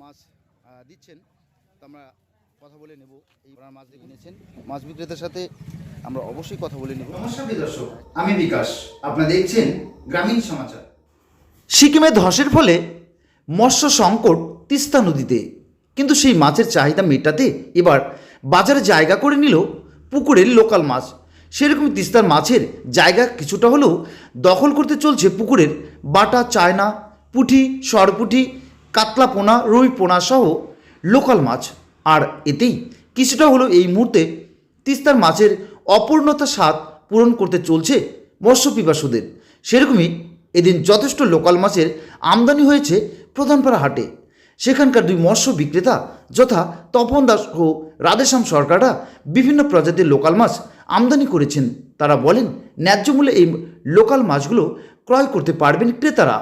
মাছ দিচ্ছেন তো আমরা কথা বলে নেব। এই ওনার মাছ দেখে নিয়েছেন। মাছ বিক্রেতার সাথে আমরা অবশ্যই কথা বলে নেব। নমস্কার দর্শক আমি বিকাশ। আপনারা দেখছেন গ্রামীণ সমাচার। সিকিমে ধসের ফলে মৎস্য সংকট তিস্তা নদীতে। কিন্তু সেই মাছের চাহিদা মেটাতে এবার বাজারে জায়গা করে নিল পুকুরের লোকাল মাছ। সেরকম তিস্তার মাছের জায়গা কিছুটা হলেও দখল করতে চলছে পুকুরের বাটা চায়না পুঁটি সরপুঁটি কাতলা পোনা, রুই পোনা সহ লোকাল মাছ। আর এতেই কিছুটা হলো এই মুহূর্তে তিস্তার মাছের অপূর্ণতা স্বাদ পূরণ করতে চলছে মৎস্য পিপাসুদের সেরকমই এদিন যথেষ্ট লোকাল মাছের আমদানি হয়েছে প্রধানপাড়া হাটে। সেখানকার দুই মৎস্য বিক্রেতা যথা তপন দাস ও রাধেশ্যাম সরকাররা বিভিন্ন প্রজাতির লোকাল মাছ আমদানি করেছেন। তারা বলেন, ন্যায্য মূল্যে এই লোকাল মাছগুলো ক্রয় করতে পারবেন ক্রেতারা।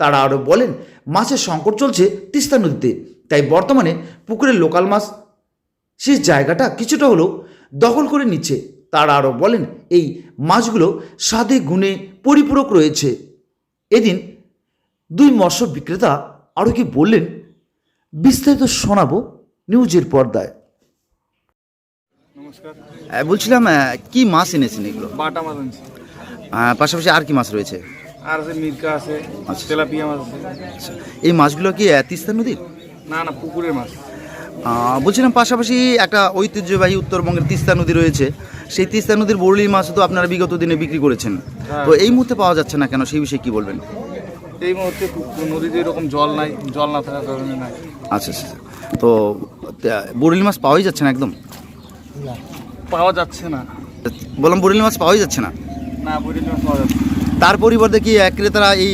তারা আরও বলেন মাছের সংকট চলছে তিস্তা নদীতে। তাই বর্তমানে পুকুরের লোকাল মাছ সেই জায়গাটা কিছুটা হলেও দখল করে নিচ্ছে। তারা আরও বলেন এই মাছগুলো স্বাদে গুণে পরিপূরক রয়েছে। এদিন দুই মৎস্য বিক্রেতা আরও কি বললেন বিস্তারিত শোনাবো নিউজের পর্দায়। নমস্কার। বলছিলাম কি মাছ এনেছেন এগুলো? বাটা মাছ পাশাপাশি আর কি মাছ রয়েছে? আর আছে মির্কা আছে আচ্ছা। তেলাপিয়া মাছ আছে। এই মাছগুলো কি তিস্তা নদীর? না না পুকুরের মাছ। বলছিলাম পাশাপাশি একটা ঐতিহ্যবাহী উত্তরবঙ্গের তিস্তা নদী রয়েছে। সেই তিস্তা নদীর বরলি মাছ তো আপনারা বিগত দিনে বিক্রি করেছেন। হ্যাঁ। তো এই মুহূর্তে পাওয়া যাচ্ছে না কেন? সেই বিষয়ে কি বলবেন? এই মুহূর্তে নদীতে এরকম জল নাই জল না থাকার কারণে নাই। আচ্ছা আচ্ছা আচ্ছা। তো বরলি মাছ পাওয়াই যাচ্ছে না একদম? পাওয়া যাচ্ছে না। বললাম বরলি মাছ পাওয়াই যাচ্ছে না? না বরিল মাছ পাওয়া যাচ্ছে না। তার পরিবর্তে কি ক্রেতারা এই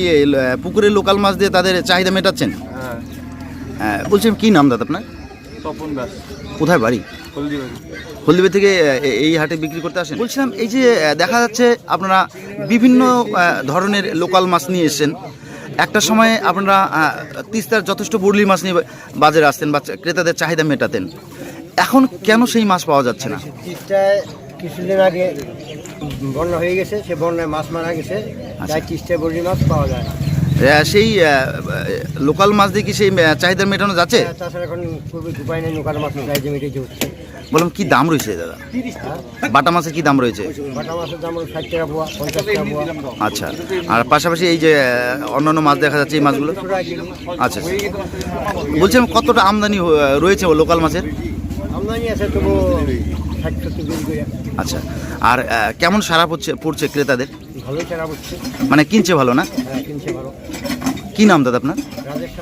পুকুরের লোকাল মাছ দিয়ে তাদের চাহিদা মেটাচ্ছেন? হ্যাঁ। হ্যাঁ, বলছিলাম কি নাম দাদা আপনার? তপন দাস। কোথায় বাড়ি? হলদিবাড়ি। হলদিবে থেকে এই হাটে বিক্রি করতে আসেন? বলছিলাম এই যে দেখা যাচ্ছে আপনারা বিভিন্ন ধরনের লোকাল মাছ নিয়ে এসেছেন। একটা সময়ে আপনারা তিস্তার যথেষ্ট বরলি মাছ নিয়ে বাজারে আসতেন বা ক্রেতাদের চাহিদা মেটাতেন। এখন কেন সেই মাছ পাওয়া যাচ্ছে না? তিস্তায় কিছুদিন আগে বন্যা হয়ে গেছে সে বন্যায় মাছ মারা গেছে তাই তিস্তায় বড়ি মাছ পাওয়া যায় না। সেই লোকাল মাছ দিয়ে কি সেই চাহিদা মেটানো যাচ্ছে? তাছাড়া এখন উপায় নেই নৌকার মাছ চাই জমিতে হচ্ছে। বললাম কি দাম রয়েছে দাদা? বাটা মাছের কি দাম রয়েছে? বাটা মাছের দাম ষাট টাকা পোয়া পঞ্চাশ টাকা পোয়া। আচ্ছা আর পাশাপাশি এই যে অন্যান্য মাছ দেখা যাচ্ছে এই মাছগুলো? আচ্ছা আচ্ছা। বলছিলাম কতটা আমদানি রয়েছে লোকাল মাছের? আমদানি আছে তবু আচ্ছা আর কেমন সারা পড়ছে পড়ছে ক্রেতাদের? ভালো সারা পড়ছে। মানে কিনছে ভালো না? হ্যাঁ কিনছে ভালো। কি নাম দাদা আপনার? রাজেশ